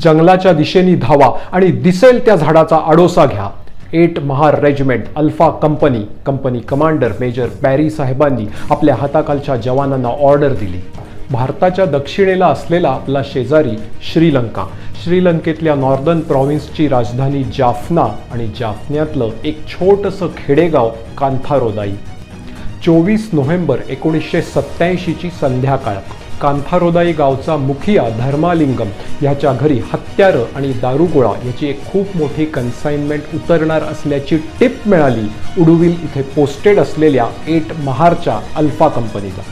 जंगलाच्या दिशेने धावा आणि दिसेल त्या झाडाचा आडोसा घ्या. Eight Mahar regiment alpha company company commander major Perry साहेबांनी आपल्या हाताखालच्या जवानांना ऑर्डर दिली. भारताच्या दक्षिणेला असलेला आपला शेजारी श्रीलंका. श्रीलंकेतल्या नॉर्दर्न प्रॉव्हिन्सची राजधानी जाफना आणि जाफन्यातलं एक छोटंसं खेडेगाव कांथारोदाई. चोवीस नोव्हेंबर एकोणीसशे सत्त्याऐंशीची संध्याकाळ. कांथारोदाई गावचा मुखिया धर्मालिंगम ह्याच्या घरी हत्यारं आणि दारुगोळा याची एक खूप मोठी कन्साइनमेंट उतरणार असल्याची टिप मिळाली उडुविल इथे पोस्टेड असलेल्या एट महारच्या अल्फा कंपनीला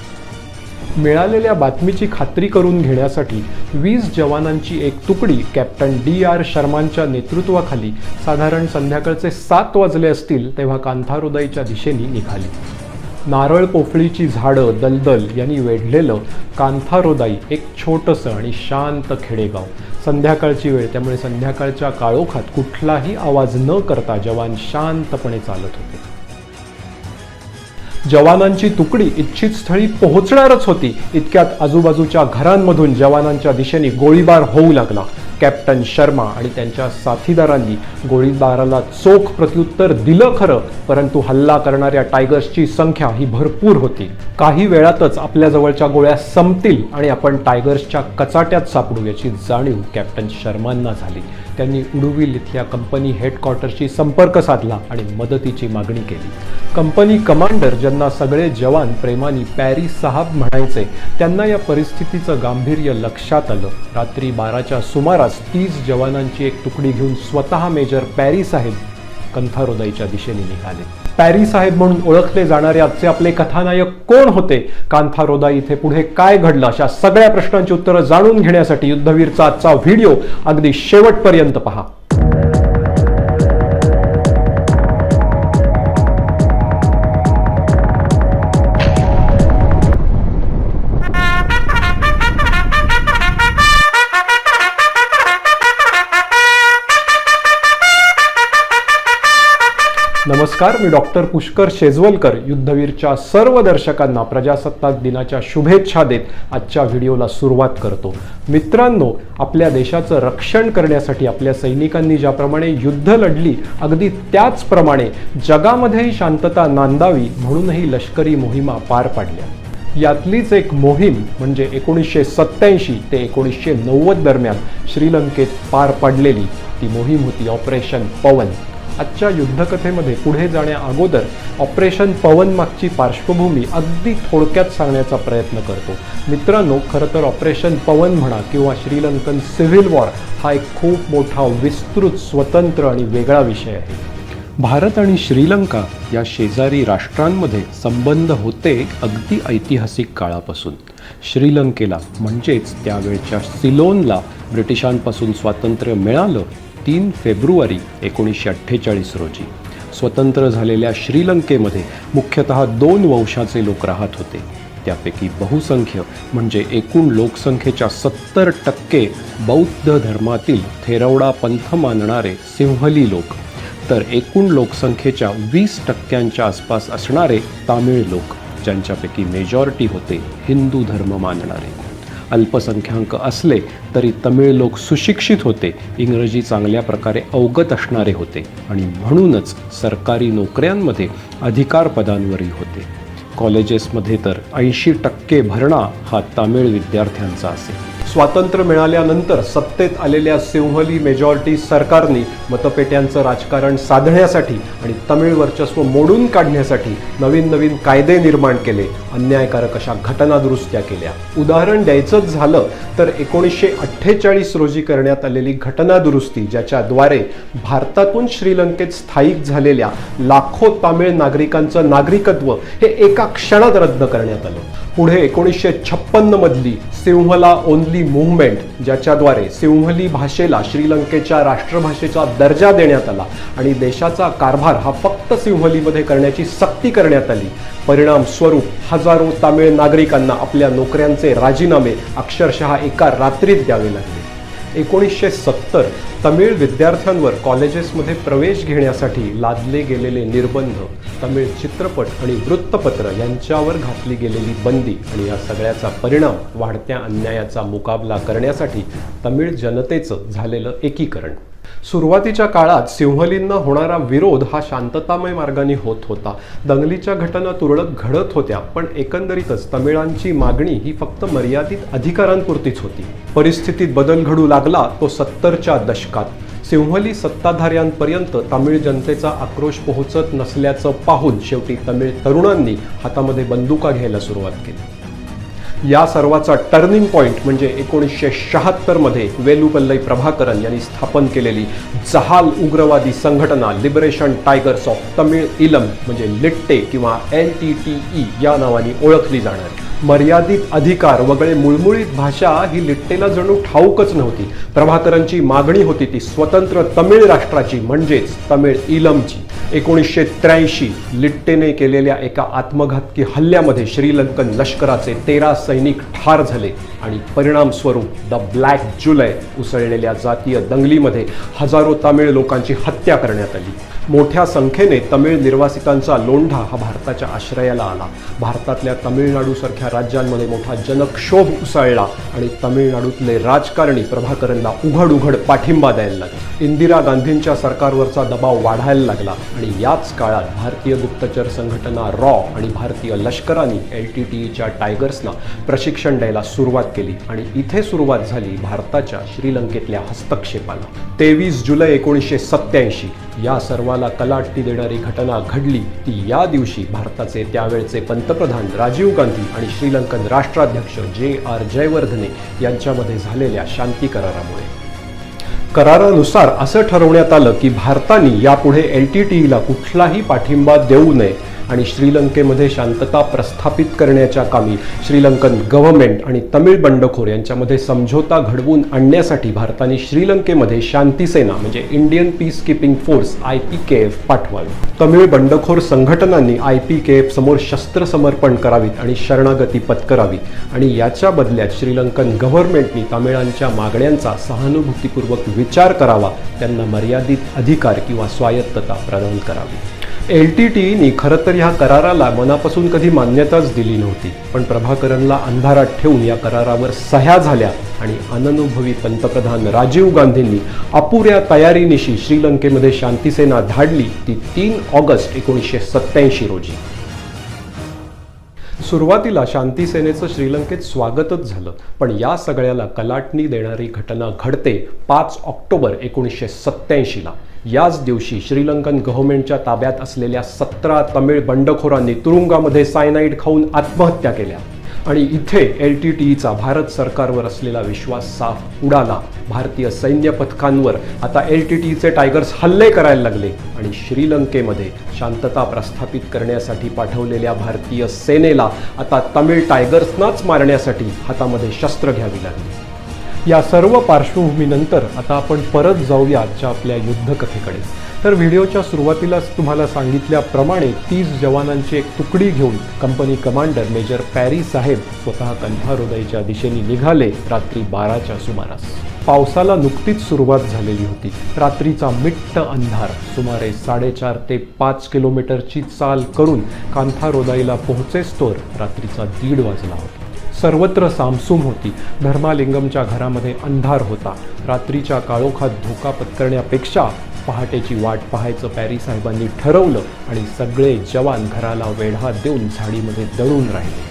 मिळालेल्या बातमीची खात्री करून घेण्यासाठी वीस जवानांची एक तुकडी कॅप्टन डी आर शर्मांच्या नेतृत्वाखाली साधारण संध्याकाळचे सात वाजले असतील तेव्हा कांथारोदाईच्या दिशेने निघाली. नारळ पोफळीची झाडं दलदल यांनी वेढलेलं कांथारोदाई एक छोटंसं आणि शांत खेडेगाव. संध्याकाळची वेळ त्यामुळे संध्याकाळच्या काळोखात कुठलाही आवाज न करता जवान शांतपणे चालत होते. जवानांची तुकडी इच्छित स्थळी पोहोचणारच होती. इतक्यात आजूबाजूच्या घरांमधून जवानांच्या दिशेने गोळीबार होऊ लागला. कॅप्टन शर्मा आणि त्यांच्या साथीदारांनी गोळीबाराला चोख प्रत्युत्तर दिलं खरं परंतु हल्ला करणाऱ्या टायगर्सची संख्या ही भरपूर होती. काही वेळातच आपल्या जवळच्या गोळ्या संपतील आणि आपण टायगर्सच्या कचाट्यात सापडू याची जाणीव कॅप्टन शर्मांना झाली. त्यांनी उडुविल इथल्या कंपनी हेडक्वार्टरशी संपर्क साधला आणि मदतीची मागणी केली. कंपनी कमांडर ज्यांना सगळे जवान प्रेमाने पॅरी साहब म्हणायचे त्यांना या परिस्थितीचं गांभीर्य लक्षात आलं. रात्री बाराच्या सुमारास तीस जवानांची एक तुकडी घेऊन स्वतः मेजर पॅरी साहेब कंथारोदाईच्या दिशेने निघाले. पॅरी साहेब म्हणून ओळखले जाणारे आजचे आपले कथानायक कोण होते? कांथारोदा इथे पुढे काय घडलं? अशा सगळ्या प्रश्नांची उत्तरं जाणून घेण्यासाठी युद्धवीरचा आजचा व्हिडिओ अगदी शेवटपर्यंत पहा. नमस्कार मी डॉक्टर पुष्कर शेजवलकर युद्धवीरच्या सर्व दर्शकांना प्रजासत्ताक दिनाच्या शुभेच्छा देत आजच्या व्हिडिओला सुरुवात करतो. मित्रांनो आपल्या देशाचं रक्षण करण्यासाठी आपल्या सैनिकांनी ज्याप्रमाणे युद्ध लढली अगदी त्याचप्रमाणे जगामध्येही शांतता नांदावी म्हणूनही लष्करी मोहिमा पार पाडल्या. यातलीच एक मोहीम म्हणजे एकोणीसशे सत्त्याऐंशी ते एकोणीसशे नव्वद दरम्यान श्रीलंकेत पार पाडलेली. ती मोहीम होती ऑपरेशन पवन. आजच्या युद्धकथेमध्ये पुढे जाण्या अगोदर ऑपरेशन पवन मागची पार्श्वभूमी अगदी थोडक्यात सांगण्याचा प्रयत्न करतो. मित्रांनो खरं तर ऑपरेशन पवन म्हणा किंवा श्रीलंकन सिव्हिल वॉर हा एक खूप मोठा विस्तृत स्वतंत्र आणि वेगळा विषय आहे. भारत आणि श्रीलंका या शेजारी राष्ट्रांमध्ये संबंध होते अगदी ऐतिहासिक काळापासून. श्रीलंकेला म्हणजेच त्यावेळच्या सिलोनला ब्रिटिशांपासून स्वातंत्र्य मिळालं तीन फेब्रुवारी एकोणीसशे अठ्ठेचाळीस रोजी. स्वतंत्र झालेल्या श्रीलंकेमध्ये मुख्यतः दोन वंशाचे लोक राहत होते. त्यापैकी बहुसंख्य म्हणजे एकूण लोकसंख्येच्या सत्तर टक्के बौद्ध धर्मातील थेरवडा पंथ मानणारे सिंहली लोक तर एकूण लोकसंख्येच्या वीस टक्क्यांच्या आसपास असणारे तामिळ लोक ज्यांच्यापैकी मेजॉरिटी होते हिंदू धर्म मानणारे. अल्पसंख्याक असले तरी तमिळ लोक सुशिक्षित होते इंग्रजी चांगल्या प्रकारे अवगत असणारे होते आणि म्हणूनच सरकारी नोकऱ्यांमध्ये अधिकारपदांवरही होते. कॉलेजेसमध्ये तर ऐंशी टक्के भरणा हा तामिळ विद्यार्थ्यांचा असे स्वातंत्र्य मिळाल्यानंतर सत्तेत आलेल्या सिंहली मेजॉरिटी सरकारने मतपेट्यांचं राजकारण साधण्यासाठी आणि तमिळ वर्चस्व मोडून काढण्यासाठी नवीन नवीन कायदे निर्माण केले अन्यायकारक अशा घटना दुरुस्त्या केल्या. उदाहरण द्यायचंच झालं तर एकोणीसशे अठ्ठेचाळीस रोजी करण्यात आलेली घटना दुरुस्ती ज्याच्याद्वारे भारतातून श्रीलंकेत स्थायिक झालेल्या लाखो तामिळ नागरिकांचं नागरिकत्व हे एका क्षणात रद्द करण्यात आलं. पुढे एकोणीसशे छप्पन्न मधली सिंहला ओनली मुव्हमेंट ज्याच्याद्वारे सिंहली भाषेला श्रीलंकेच्या राष्ट्रभाषेचा दर्जा देण्यात आला आणि देशाचा कारभार हा फक्त सिंहलीमध्ये करण्याची सक्ती करण्यात आली. परिणाम स्वरूप हजारो तामिळ नागरिकांना आपल्या नोकऱ्यांचे राजीनामे अक्षरशः एका रात्रीत द्यावे लागले. एकोणीसशे सत्तर तमिळ विद्यार्थ्यांवर कॉलेजेसमध्ये प्रवेश घेण्यासाठी लादले गेलेले निर्बंध. तमिळ चित्रपट आणि वृत्तपत्र यांच्यावर घातली गेलेली बंदी आणि या सगळ्याचा परिणाम वाढत्या अन्यायाचा मुकाबला करण्यासाठी तमिळ जनतेचं झालेलं एकीकरण. सुरुवातीच्या काळात सिंहलींना होणारा विरोध हा शांततामय मार्गाने होत होता. दंगलीच्या घटना तुरळक घडत होत्या पण एकंदरीतच तमिळांची मागणी ही फक्त मर्यादित अधिकारांपुरतीच होती. परिस्थितीत बदल घडू लागला तो सत्तरच्या दशकात. सिंहली सत्ताधाऱ्यांपर्यंत तमिळ जनतेचा आक्रोश पोहोचत नसल्याचं पाहून शेवटी तमिळ तरुणांनी हातामध्ये बंदुका घ्यायला सुरुवात केली. या सर्वाचा टर्निंग पॉईंट म्हणजे एकोणीसशे शहात्तरमध्ये वेलुपल्लई प्रभाकरन यांनी स्थापन केलेली जहाल उग्रवादी संघटना लिबरेशन टायगर्स ऑफ तमिळ इलम म्हणजे लिट्टे किंवा एल टी टी ई या नावाने ओळखली जाणार. मर्यादित अधिकार वगळे मुळमुळीत भाषा ही लिट्टेला जणू ठाऊकच नव्हती. प्रभाकरांची मागणी होती ती स्वतंत्र तमिळ राष्ट्राची म्हणजेच तमिळ इलमची. एकोणीसशे त्र्याऐंशी लिट्टेने केलेल्या एका आत्मघातकी हल्ल्यामध्ये श्रीलंकन लष्कराचे तेरा सैनिक ठार झाले आणि परिणामस्वरूप द ब्लॅक जुलै उसळलेल्या जातीय दंगलीमध्ये हजारो तामिळ लोकांची हत्या करण्यात आली. मोठ्या संख्येने तमिळ निर्वासितांचा लोंढा हा भारताच्या आश्रयाला आला. भारतातल्या तमिळनाडूसारख्या राज्यांमध्ये मोठा जनक्षोभ उसळला आणि तमिळनाडूतले राजकारणी प्रभाकरनला उघड उघड पाठिंबा द्यायला लागला. इंदिरा गांधींच्या सरकारवरचा दबाव वाढायला लागला. आणि याच काळात भारतीय गुप्तचर संघटना रॉ आणि भारतीय लष्कराने एल टी टीच्या टायगर्सना प्रशिक्षण द्यायला सुरुवात केली आणि इथे सुरुवात झाली भारताच्या श्रीलंकेतल्या हस्तक्षेपाला. तेवीस जुलै एकोणीसशे सत्याऐंशी या सर्वाला कलाटती देणारी घटना घडली ती या दिवशी भारताचे त्यावेळचे पंतप्रधान राजीव गांधी आणि श्रीलंकन राष्ट्राध्यक्ष जे आर जयवर्धने यांच्यामध्ये झालेल्या शांती करारामुळे. करारानुसार असं ठरवण्यात आलं की भारताने यापुढे एल टी टीईला कुठलाही पाठिंबा देऊ नये. आणि श्रीलंकेमध्ये शांतता प्रस्थापित करण्याच्या कामी श्रीलंकन गव्हर्नमेंट आणि तमिळ बंडखोर यांच्यामध्ये समझोता घडवून आणण्यासाठी भारताने श्रीलंकेमध्ये शांतीसेना म्हणजे Indian peace keeping force I P K F पाठवावी तमिळ बंडखोर संघटनांनी आय पी के एफ समोर शस्त्र समर्पण करावीत आणि शरणागती पत्करावीत. आणि याच्या बदल्यात श्रीलंकन गव्हर्नमेंटनी तमिळांच्या मागण्यांचा सहानुभूतीपूर्वक विचार करावा त्यांना मर्यादित अधिकार किंवा स्वायत्तता प्रदान करावी. एल टी टीईनी खरं तर ह्या कराराला मनापासून कधी मान्यताच दिली नव्हती. पण प्रभाकरनला अंधारात ठेवून या करारावर सह्या झाल्या आणि अननुभवी पंतप्रधान राजीव गांधींनी अपुऱ्या तयारीनिशी श्रीलंकेमध्ये शांतीसेना धाडली ती तीन ऑगस्ट एकोणीसशे सत्त्याऐंशी रोजी. सुरुवातीला शांतीसेनेचं श्रीलंकेत स्वागतच झालं पण या सगळ्याला कलाटणी देणारी घटना घडते पाच ऑक्टोबर एकोणीसशे सत्त्याऐंशीला. याच दिवशी श्रीलंकन गव्हर्नमेंटच्या ताब्यात असलेल्या सतरा तमिळ बंडखोरांनी तुरुंगामध्ये सायनाईड खाऊन आत्महत्या केल्या. आणि इथे एल टी टीचा भारत सरकारवर असलेला विश्वास साफ उडाला. भारतीय सैन्य पथकांवर आता एल टी टीचे टायगर्स हल्ले करायला लागले आणि श्रीलंकेमध्ये शांतता प्रस्थापित करण्यासाठी पाठवलेल्या भारतीय सेनेला आता तमिळ टायगर्सनाच मारण्यासाठी हातामध्ये शस्त्र घ्यावी लागली. या सर्व पार्श्वभूमीनंतर आता आपण परत जाऊया आजच्या आपल्या युद्धकथेकडे. तर व्हिडिओच्या सुरुवातीलाच तुम्हाला सांगितल्याप्रमाणे तीस जवानांची एक तुकडी घेऊन कंपनी कमांडर मेजर पॅरी साहेब स्वतः कंठारोदयच्या दिशेने निघाले रात्री बाराच्या सुमारास. पावसाला नुकतीच सुरुवात झालेली होती. रात्रीचा मिट्ट अंधार सुमारे साडेचार ते पाच किलोमीटरची चाल करून कांथारोदाईला पोहोचेस तोर रात्रीचा दीड वाजला होता. सर्वत्र सामसूम होती. धर्मालिंगमच्या घरामध्ये अंधार होता. रात्रीच्या काळोखात धोका पत्करण्यापेक्षा पहाटेची वाट पाहायचं पॅरी साहेबांनी ठरवलं आणि सगळे जवान घराला वेढा देऊन झाडीमध्ये दळून राहिले.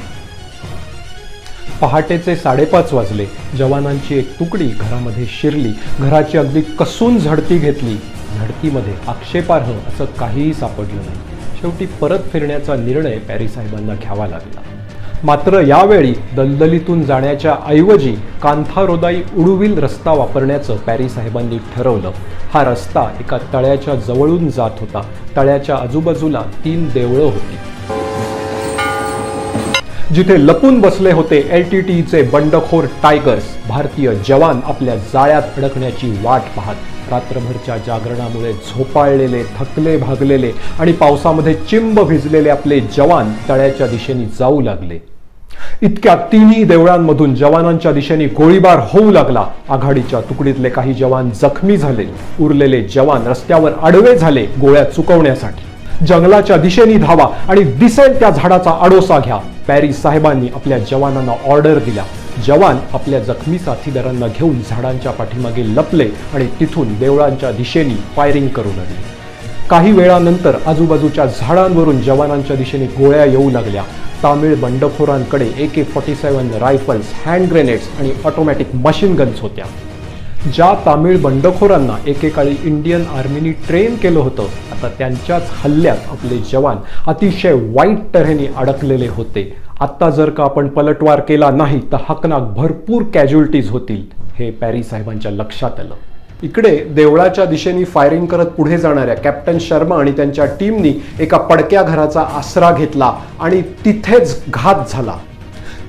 पहाटेचे साडेपाच वाजले. जवानांची एक तुकडी घरामध्ये शिरली. घराची अगदी कसून झडती घेतली. झडतीमध्ये आक्षेपार्ह असं काहीही सापडलं नाही. शेवटी परत फिरण्याचा निर्णय पॅरी साहेबांना घ्यावा लागला. मात्र यावेळी दलदलीतून जाण्याच्या ऐवजी कांथारोदाई उडुविल रस्ता वापरण्याचं पॅरी साहेबांनी ठरवलं. हा रस्ता एका तळ्याच्या जवळून जात होता. तळ्याच्या आजूबाजूला तीन देवळं होती. जिथे लपून बसले होते एल टी टीचे बंडखोर टायगर्स भारतीय जवान आपल्या जाळ्यात अडकण्याची वाट पाहत. रात्रभरच्या जागरणामुळे झोपाळलेले थकले भागलेले आणि पावसामध्ये चिंब भिजलेले आपले जवान तळ्याच्या दिशेने जाऊ लागले. इतक्या तिन्ही देवळांमधून जवानांच्या दिशेने गोळीबार होऊ लागला. आघाडीच्या तुकडीतले काही जवान जखमी झाले. उरलेले जवान रस्त्यावर आडवे झाले गोळ्या चुकवण्यासाठी. जंगलाच्या दिशेने धावा आणि दिसेल त्या झाडाचा आडोसा घ्या. पॅरिस साहेबांनी आपल्या जवानांना ऑर्डर दिल्या जवान आपल्या जखमी साथीदारांना घेऊन झाडांच्या पाठीमागे लपले आणि तिथून देवळांच्या दिशेने फायरिंग करू लागले. काही वेळानंतर आजूबाजूच्या झाडांवरून जवानांच्या दिशेने गोळ्या येऊ लागल्या. Tamil बंडखोरांकडे A K forty seven rifles hand grenades आणि ऑटोमॅटिक मशीन गन्स होत्या. ज्या तामिळ बंडखोरांना एकेकाळी इंडियन आर्मीनी ट्रेन केलं होतं आता त्यांच्याच हल्ल्यात आपले जवान अतिशय वाईट तऱ्हेने अडकलेले होते. आत्ता जर का आपण पलटवार केला नाही तर हकनाक भरपूर कॅज्युअल्टीज होतील हे पॅरी साहेबांच्या लक्षात आलं. इकडे देवळाच्या दिशेने फायरिंग करत पुढे जाणाऱ्या कॅप्टन शर्मा आणि त्यांच्या टीमनी एका पडक्या घराचा आसरा घेतला आणि तिथेच घात झाला.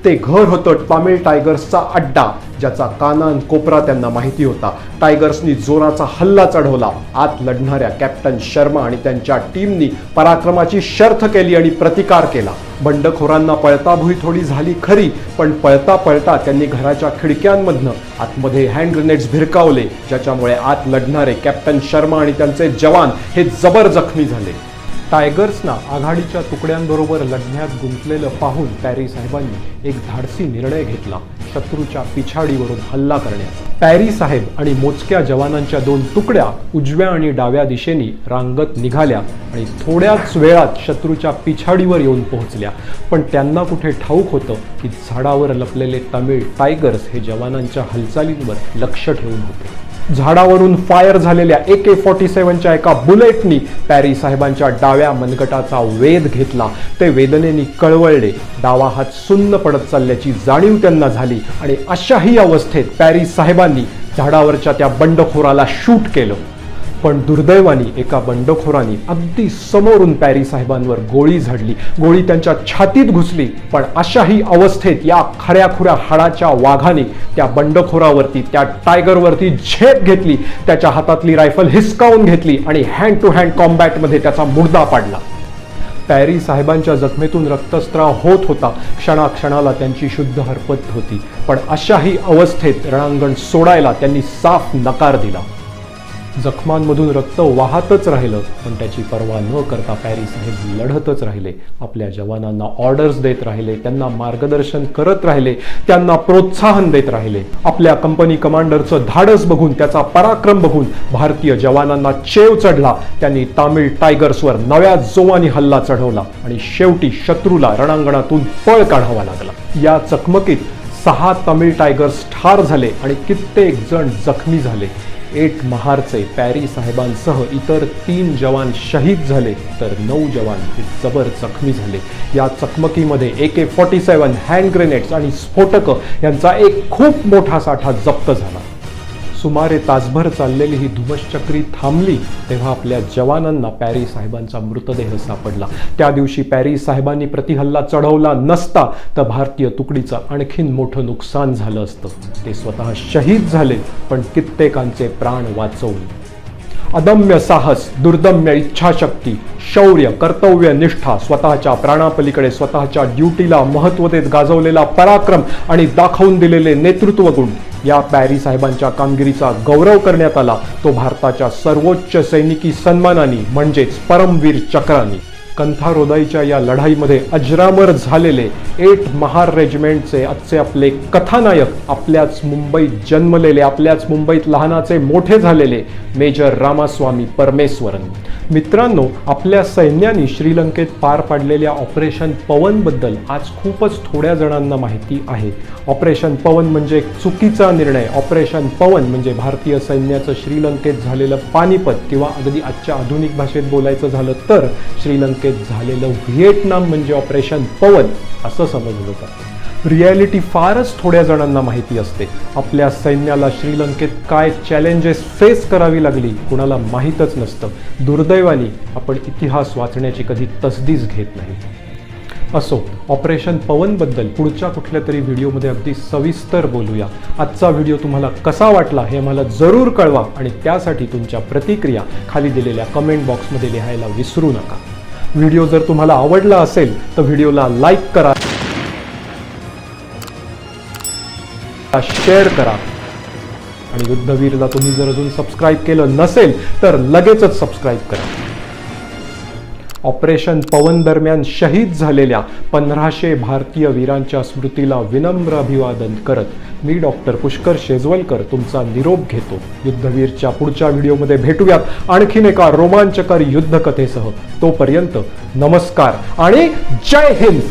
ते घर होतं तामिळ टायगर्सचा अड्डा ज्याचा कानान कोपरा त्यांना माहिती होता. टायगर्सनी जोराचा हल्ला चढवला. आत लढणाऱ्या कॅप्टन शर्मा आणि त्यांच्या टीमनी पराक्रमाची शर्थ केली आणि प्रतिकार केला. बंडखोरांना पळताभुई थोडी झाली खरी पण पळता पळता त्यांनी घराच्या खिडक्यांमधनं आतमध्ये हँड ग्रेनेड्स भिरकावले ज्याच्यामुळे आत लढणारे कॅप्टन शर्मा आणि त्यांचे जवान हे जबर जखमी झाले. टायगर्सना आघाडीच्या तुकड्यांबरोबर लढण्यात गुंतलेलं पाहून पॅरी साहेबांनी एक धाडसी निर्णय घेतला. शत्रूच्या पिछाडीवरून हल्ला करण्याचा पॅरी साहेब आणि मोजक्या जवानांच्या दोन तुकड्या उजव्या आणि डाव्या दिशेने रांगत निघाल्या आणि थोड्याच वेळात शत्रूच्या पिछाडीवर येऊन पोहोचल्या. पण त्यांना कुठे ठाऊक होतं की झाडावर लपलेले तमिळ टायगर्स हे जवानांच्या हालचालींवर लक्ष ठेवून होते. झाडावरून फायर झालेल्या ए के फॉर्टी सेवनच्या एका बुलेटनी पॅरी साहेबांच्या डाव्या मनगटाचा वेध घेतला. ते वेदनेनी कळवळले. डावा हात सुन्न पडत चालल्याची जाणीव त्यांना झाली आणि अशाही अवस्थेत पॅरी साहेबांनी झाडावरच्या त्या बंडखोराला शूट केलं. पण दुर्दैवाने एका बंडखोराने अगदी समोरून पॅरी साहेबांवर गोळी झाडली. गोळी त्यांच्या छातीत घुसली पण अशाही अवस्थेत या खऱ्याखुऱ्या हाडाच्या वाघाने त्या बंडखोरावरती त्या टायगरवरती झेप घेतली. त्याच्या हातातली रायफल हिसकावून घेतली आणि हँड टू हँड कॉम्बॅटमध्ये त्याचा मुर्दा पाडला. पॅरी साहेबांच्या जखमेतून रक्तस्त्राव होत होता. क्षणाक्षणाला त्यांची शुद्ध हरपत होती. पण अशाही अवस्थेत रणांगण सोडायला त्यांनी साफ नकार दिला. जखमांमधून रक्त वाहतच राहिलं पण त्याची पर्वा न करता पॅरी साहेब लढतच राहिले. आपल्या जवानांना ऑर्डर्स देत राहिले त्यांना मार्गदर्शन करत राहिले त्यांना प्रोत्साहन देत राहिले. आपल्या कंपनी कमांडरचं धाडस बघून त्याचा पराक्रम बघून भारतीय जवानांना चेव चढला. त्यांनी तामिळ टायगर्सवर नव्या जोवानी हल्ला चढवला आणि शेवटी शत्रूला रणांगणातून पळ काढावा लागला. या चकमकीत सहा तमिळ टायगर्स ठार झाले आणि कित्येक जण जखमी झाले. एट महारचे पॅरी साहेबांसह इतर तीन जवान शहीद झाले तर नऊ जवान हे जबर जखमी झाले. या चकमकीमध्ये A K forty seven hand grenades आणि स्फोटकं यांचा एक खूप मोठा साठा जप्त झाला. सुमारे तासभर चाललेली ही धुमश्चक्री थांबली तेव्हा आपल्या जवानांना पॅरी साहेबांचा मृतदेह सापडला. त्या दिवशी पॅरी साहेबांनी प्रतिहल्ला चढवला नसता तर भारतीय तुकडीचं आणखीन मोठं नुकसान झालं असतं. ते स्वतः शहीद झाले पण कित्येकांचे प्राण वाचवले अदम्य साहस दुर्दम्य इच्छाशक्ती शौर्य कर्तव्य निष्ठा स्वतःच्या प्राणापलीकडे स्वतःच्या ड्युटीला महत्त्व देत गाजवलेला पराक्रम आणि दाखवून दिलेले नेतृत्व गुण या पॅरी साहेबांच्या कामगिरीचा गौरव करण्यात आला तो भारताच्या सर्वोच्च सैनिकी सन्मानाने म्हणजेच परमवीर चक्राने. कंथारोदाईच्या या लढाईमध्ये अजरामर झालेले एट महार रेजिमेंटचे आजचे आपले कथानायक आपल्याच मुंबईत जन्मलेले आपल्याच मुंबईत लहानाचे मोठे झालेले मेजर रामास्वामी परमेश्वरन. मित्रांनो आपल्या सैन्याने श्रीलंकेत पार पाडलेल्या ऑपरेशन पवनबद्दल आज खूपच थोड्या जणांना माहिती आहे. ऑपरेशन पवन म्हणजे एक चुकीचा निर्णय. ऑपरेशन पवन म्हणजे भारतीय सैन्याचं श्रीलंकेत झालेलं पानिपत किंवा अगदी आजच्या आधुनिक भाषेत बोलायचं झालं तर श्रीलंकेत झालेलं व्हिएटनाम म्हणजे ऑपरेशन पवन असं समजलं जातं. रियालिटी फारच थोड्या जणांना माहिती असते. आपल्या सैन्याला श्रीलंकेत काय चॅलेंजेस फेस करावी लागली कुणाला माहीतच नसतं. दुर्दैवानी आपण इतिहास वाचण्याची कधी तसदीच घेत नाही. असो ऑपरेशन पवनबद्दल पुढच्या कुठल्या तरी व्हिडिओमध्ये अगदी सविस्तर बोलूया. आजचा व्हिडिओ तुम्हाला कसा वाटला हे मला जरूर कळवा आणि त्यासाठी तुमच्या प्रतिक्रिया खाली दिलेल्या कमेंट बॉक्समध्ये लिहायला विसरू नका. व्हिडिओ जर तुम्हाला आवडला असेल तर व्हिडिओला लाईक करा. शेअर करा. आणि युद्धवीरला तुम्ही जर अजून सबस्क्राईब केलं नसेल तर लगेचच सबस्क्राईब करा. ऑपरेशन पवन दरम्यान शहीद झालेल्या पंधराशे भारतीय वीरांच्या स्मृतीला विनम्र अभिवादन करत मी डॉक्टर पुष्कर शेजवलकर तुमचा निरोप घेतो. युद्धवीरच्या पुढच्या व्हिडिओमध्ये भेटूयात आणखीन एका रोमांचकर युद्धकथेसह. तोपर्यंत नमस्कार आणि जय हिंद!